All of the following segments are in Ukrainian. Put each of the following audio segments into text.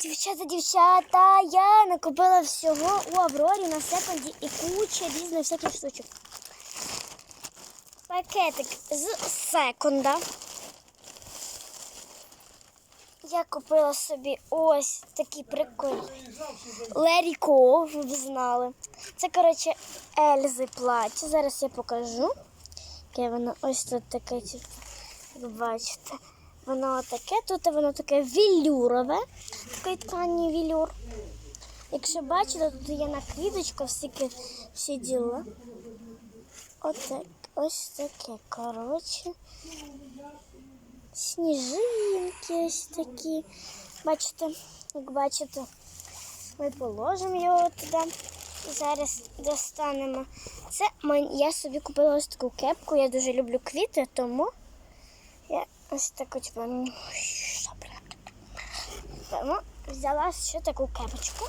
Дівчата, дівчата, я накупила всього у Аврорі на секунді і куча різних всяких штучок. Пакетик з секунда. Я купила собі ось такий прикольний. Лері Ко, ви б знали. Це, коротше, Ельзи плаття. Зараз я покажу. Яке воно ось тут таке, типу, як бачите. Воно таке, тут воно таке вілюрове, такої ткані вілюр. Якщо бачите, тут є накидочка, всі, всі діла. Отак, ось таке, коротше. Сніжинки ось такі. Бачите, як бачите, ми положимо його туди. І зараз достанемо. Це я собі купила ось таку кепку. Я дуже люблю квіти, тому я ось таку типу, тому взяла ще таку кепочку.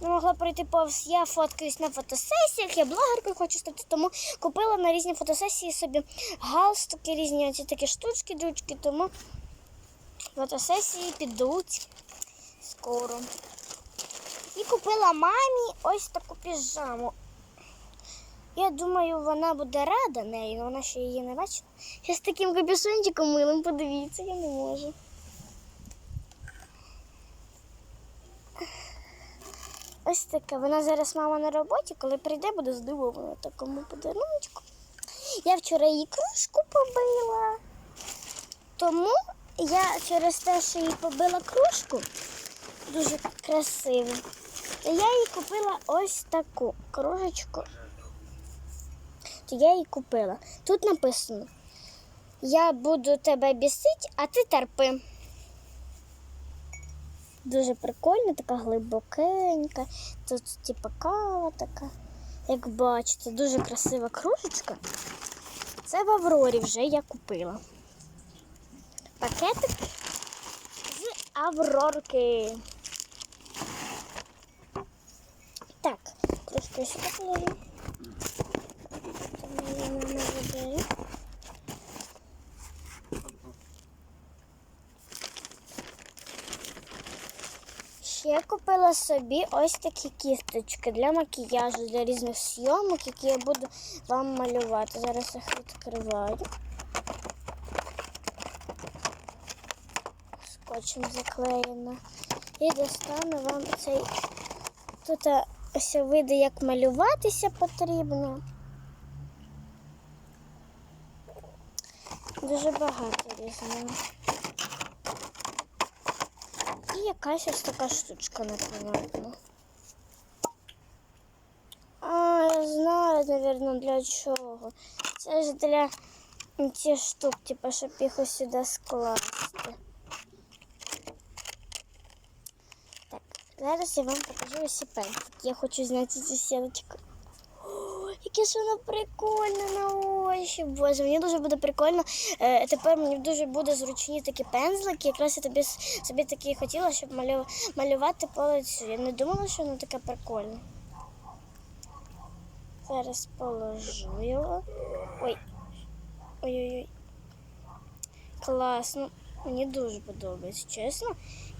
Не могла пройти повз. Я фоткаюсь на фотосесіях, я блогеркою хочу стати, тому купила на різні фотосесії собі галстуки, різні оці такі штучки, дрючки, тому фотосесії підуть скоро. І купила мамі ось таку піжаму. Я думаю, вона буде рада нею, вона ще її не бачила. Я з таким капюшончиком милим, подивіться, я не можу. Ось така. Вона зараз мама на роботі, коли прийде, буде здивована такому подарунку. Я вчора її кружку побила. Тому я через те, що їй побила кружку, дуже красиву, я їй купила ось таку кружечку. То я їй купила. Тут написано: Я буду тебе бісить, а ти терпи. Дуже прикольна, така глибокенька. Тут типа кава така. Як бачите, дуже красива кружечка. Це в Аврорі вже я купила. Пакетик з Аврорки. Так, кружку сюди Я. Ще купила собі ось такі кісточки для макіяжу, для різних зйомок, які я буду вам малювати. Зараз їх відкриваю. Скотчем заклеєно. І достану вам цей. Тут ось вийде, як малюватися потрібно. Дуже багато різного. І якась ось така штучка непонятна. А, я знаю, напевно, для чого. Це ж для ці штук, типу, щоб їх ось сюди скласти. Так, зараз я вам покажу ось і пензлик. Я хочу зняти цю сіточку. О, Яке ж воно прикольне на очі. Боже, мені дуже буде прикольно. Е, тепер мені дуже буде зручні такі пензлики. Якраз я тобі собі такі хотіла, щоб малю, малювати по лицю. Я не думала, що воно таке прикольне. Зараз положу його. Ой. Ой-ой-ой. Класно. Мені дуже подобається, чесно.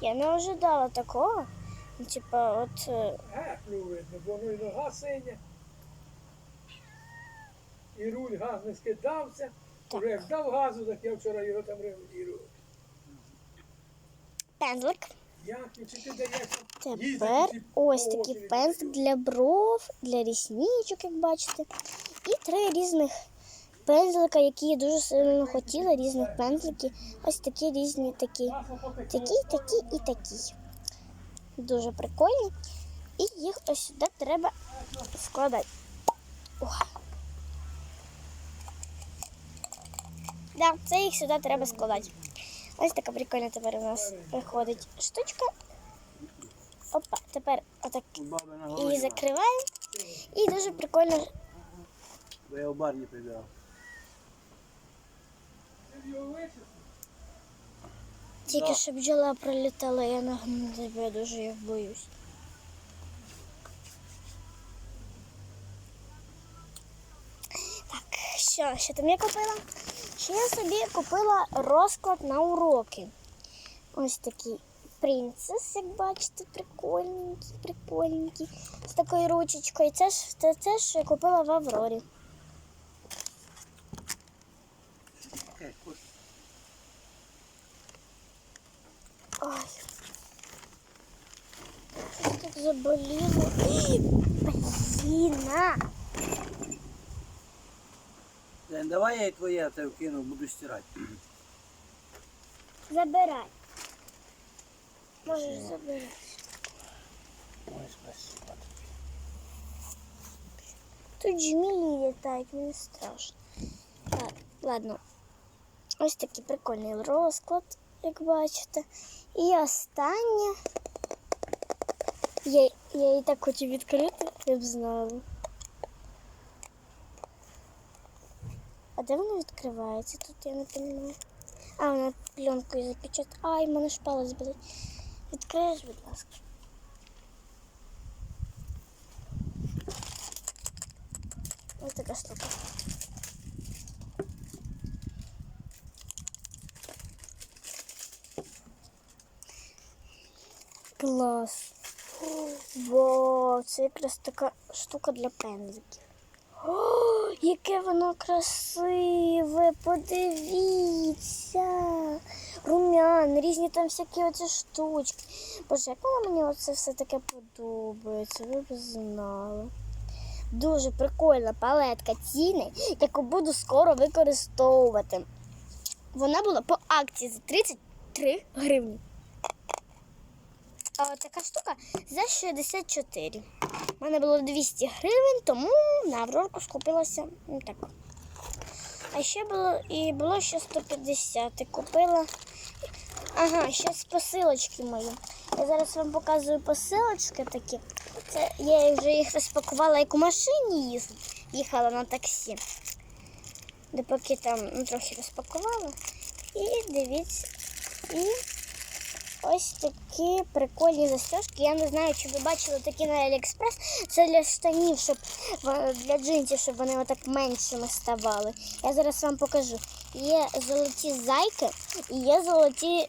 Я не ожидала такого. Ну, Типа, от. е, воно синя. І руль газ не скидався. Уже як дав газу, так я вчора його там ремонтував. Пензлик. Як і чи ти даєш? Тепер ось такий пензлик для бров, для рісничок, як бачите. І три різних пензлика, які я дуже сильно хотіла, різних пензликів. Ось такі різні такі. Такі, такі і такі. Дуже прикольні. І їх ось сюди треба складати. Ох. Да, це їх сюди треба складати. Ось така прикольна тепер у нас виходить штучка. Опа, тепер отак її закриваємо. І дуже прикольно. Бо я в бар не прибирав. Тільки щоб бджола пролітала, я нагну тебе дуже я боюсь. Так, що, що там я купила? Ще я собі купила розклад на уроки. Ось такий принцес, як бачите, прикольненький, прикольненький. З такою ручечкою. Це ж це, це ж я купила в Аврорі. Ой. Щось так заболіло. Блін, давай я і твоє це вкину, буду стирати. Забирай. Можеш забирати. Ой, спасибо. Тут жмілі літають, мені страшно. Так, ладно. Ось такий прикольний розклад, як бачите. І останнє. Я, я її так хочу відкрити, я б знала. А де воно відкривається? Тут я не розумію. А, вона пленкою запечатана. Ай, в мене ж палець болить. Відкриєш, будь ласка. Ось така штука. Клас. Вау, це якраз така штука для пензиків. Яке воно красиве! Подивіться! Румян, різні там всякі оці штучки. Боже, як воно мені оце все таке подобається, ви б знали. Дуже прикольна палетка ціни, яку буду скоро використовувати. Вона була по акції за 33 гривні. А така штука за 64. У мене було 200 гривень, тому на Аврорку скупилася ну, так. А ще було і було ще 150. І купила. Ага, ще з посилочки мої. Я зараз вам показую посилочки такі. Це я вже їх розпакувала, як у машині їхала на таксі. Допоки там ну, трохи розпакувала. І дивіться. І ось такі прикольні застежки. Я не знаю, чи ви бачили такі на Аліекспрес. Це для штанів, щоб для джинсів, щоб вони отак меншими ставали. Я зараз вам покажу. Є золоті зайки і є золоті.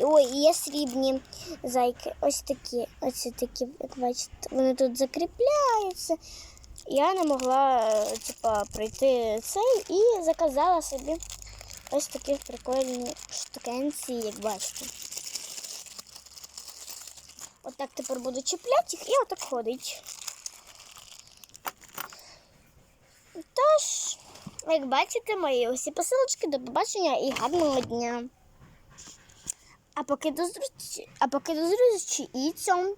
Ой, є срібні зайки. Ось такі. Ось такі, як бачите, вони тут закріпляються. Я не могла е, типа, пройти цей і заказала собі ось такі прикольні штукенці, як бачите. Отак тепер буду чіпляти їх і отак ходить. Тож, як бачите, мої усі посилочки, до побачення і гарного дня. А поки до зустрічі, а поки до зустрічі і цьому.